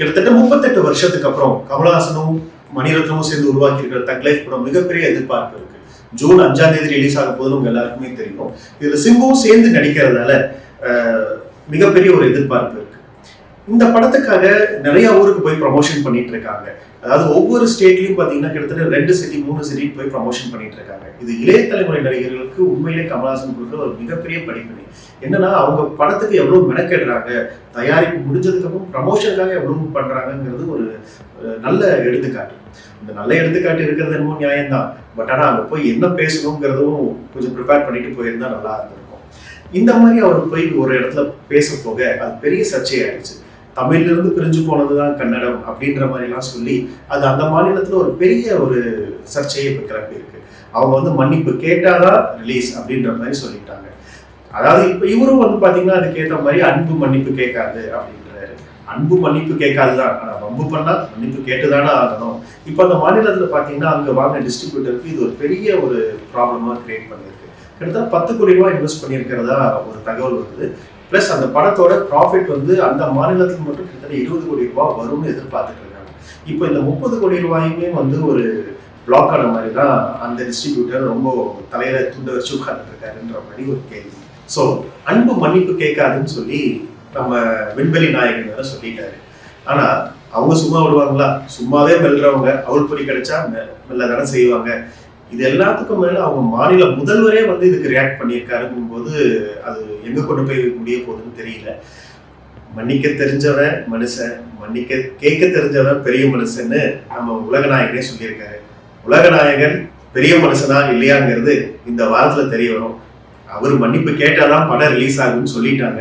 கிட்டத்தட்ட முப்பத்தெட்டு வருஷத்துக்கு அப்புறம் கமலஹாசனும் மணிரத்னமும் சேர்ந்து உருவாக்கி இருக்கிற தக் லைஃப் படம் மிகப்பெரிய எதிர்பார்ப்பு இருக்கு. ஜூன் அஞ்சாம் தேதி ரிலீஸ் ஆக போது உங்க எல்லாருக்குமே தெரியும். இதுல சிம்புவும் சேர்ந்து நடிக்கிறதால மிகப்பெரிய ஒரு எதிர்பார்ப்பு இருக்கு. இந்த படத்துக்காக நிறைய ஊருக்கு போய் ப்ரமோஷன் பண்ணிட்டு இருக்காங்க. அதாவது ஒவ்வொரு ஸ்டேட்லயும் பாத்தீங்கன்னா கிட்டத்தட்ட ரெண்டு சிட்டி மூணு சிட்டி போய் ப்ரமோஷன் பண்ணிட்டு இருக்காங்க. இது இளைய தலைமுறை நடிகர்களுக்கு உண்மையிலே கமல்ஹாசன் கொடுக்குற ஒரு மிகப்பெரிய படிப்பினை. என்னன்னா அவங்க படத்துக்கு எவ்வளவு மெனக்கெடுறாங்க தயாரிப்பு முடிஞ்சதுக்கப்புறம் ப்ரமோஷனுக்காக எவ்வளவு பண்றாங்கங்கிறது ஒரு நல்ல எடுத்துக்காட்டு. இந்த நல்ல எடுத்துக்காட்டு இருக்கிறது என்னமோ நியாயம்தான். பட் ஆனா அங்க போய் என்ன பேசணுங்கிறதும் கொஞ்சம் ப்ரிப்பேர் பண்ணிட்டு போயிருந்தா நல்லா இருந்திருக்கும். இந்த மாதிரி அவர் போய் ஒரு இடத்துல பேச போக அது பெரிய சர்ச்சையாயிடுச்சு. தமிழ்லேருந்து பிரிஞ்சு போனது தான் கன்னடம் அப்படின்ற மாதிரிலாம் சொல்லி அது அந்த மாநிலத்தில் ஒரு பெரிய ஒரு சர்ச்சையை இப்போ கிளப்பி இருக்கு. அவங்க வந்து மன்னிப்பு கேட்டாதான் ரிலீஸ் அப்படின்ற மாதிரி சொல்லிட்டாங்க. அதாவது இப்போ இவரும் வந்து பார்த்தீங்கன்னா அதுக்கேற்ற மாதிரி அன்பு மன்னிப்பு கேட்காது அப்படின்றாரு. அன்பு மன்னிப்பு கேட்காதுதான். ஆனால் வம்பு பண்ணால் மன்னிப்பு கேட்டுதானே ஆகணும். இப்போ அந்த மாநிலத்தில் பார்த்தீங்கன்னா அங்கே வாங்க டிஸ்ட்ரிபியூட்டருக்கு இது ஒரு பெரிய ஒரு ப்ராப்ளமாக கிரியேட் பண்ணியிருக்கு. கிட்டத்தட்ட பத்து கோடி ரூபாய் இன்வெஸ்ட் பண்ணியிருக்கிறதா ஒரு தகவல் வருது. ப்ளஸ் அந்த படத்தோட ப்ராஃபிட் வந்து அந்த மாநிலத்துக்கு மட்டும் கிட்டத்தட்ட இருபது கோடி ரூபாய் வரும்னு எதிர்பார்த்துட்டு இருக்காங்க. இப்போ இந்த முப்பது கோடி ரூபாயுமே வந்து ஒரு பிளாக் ஆன மாதிரி தான் அந்த டிஸ்ட்ரிபியூட்டர் ரொம்ப தலையில துண்டை வச்சு உட்கார்ந்துட்டு இருக்காருன்ற மாதிரி ஒரு கேள்வி. ஸோ அன்பு மன்னிப்பு கேட்காதுன்னு சொல்லி நம்ம விண்வெளி நாயகன் வேற சொல்லிட்டாரு. ஆனா அவங்க சும்மா விடுவாங்களா? சும்மாவே மெல்றவங்க அவள் பொறி கிடைச்சா மெ- மெல்ல தானே செய்வாங்க. இது எல்லாத்துக்கும் மேல அவங்க மாநில முதல்வரே வந்து இதுக்கு ரியாக்ட் பண்ணியிருக்காருங்கும் போது அது எங்க கொண்டு போய் முடிய போகுதுன்னு தெரியல. மன்னிக்க தெரிஞ்சவன் மனுஷன் மன்னிக்க கேட்க தெரிஞ்சவன் பெரிய மனுஷன்னு நம்ம உலகநாயகனே சொல்லியிருக்காரு. உலகநாயகன் பெரிய மனுஷனா இல்லையாங்கிறது இந்த வாரத்துல தெரிய வரும். அவர் மன்னிப்பு கேட்டாதான் படம் ரிலீஸ் ஆகும்னு சொல்லிட்டாங்க.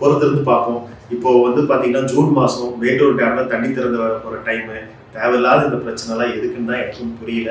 பொறுத்திருந்து பார்ப்போம். இப்போ வந்து பாத்தீங்கன்னா ஜூன் மாசம் மேட்டூர் டேம்ல தண்ணி திறந்த ஒரு டைம் தேவையில்லாத இந்த பிரச்சனைலாம் எதுக்குன்னு தான் எனக்கும் புரியல.